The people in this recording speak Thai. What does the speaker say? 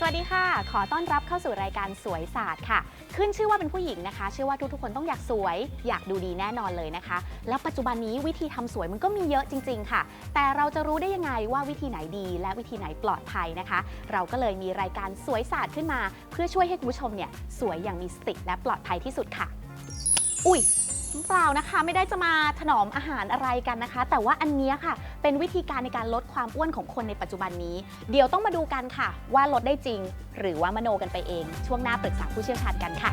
สวัสดีค่ะ ขอต้อนรับเข้าสู่รายการสวยศาสตร์ค่ะ ขึ้นชื่อว่าเป็นผู้หญิงนะคะ เชื่อว่าทุกๆคนต้องอยากสวย อยากดูดีแน่นอนเลยนะคะ แล้วปัจจุบันนี้วิธีทำสวยมันก็มีเยอะจริง ๆ ค่ะ แต่เราจะรู้ได้ยังไงว่าวิธีไหนดี และวิธีไหนปลอดภัยนะคะ เราก็เลยมีรายการสวยศาสตร์ขึ้นมา เพื่อช่วยให้คุณผู้ชมเนี่ยสวยอย่างมีสติและปลอดภัยที่สุดค่ะ อุ้ย เปล่านะคะ ไม่ได้จะมาถนอมอาหารอะไรกันนะคะ แต่ว่าอันนี้ค่ะ เป็นวิธีการในการลดความอ้วนของคนในปัจจุบันนี้ เดี๋ยวต้องมาดูกันค่ะ ว่าลดได้จริง หรือว่ามโนกันไปเอง ช่วงหน้าปรึกษาผู้เชี่ยวชาญกันค่ะ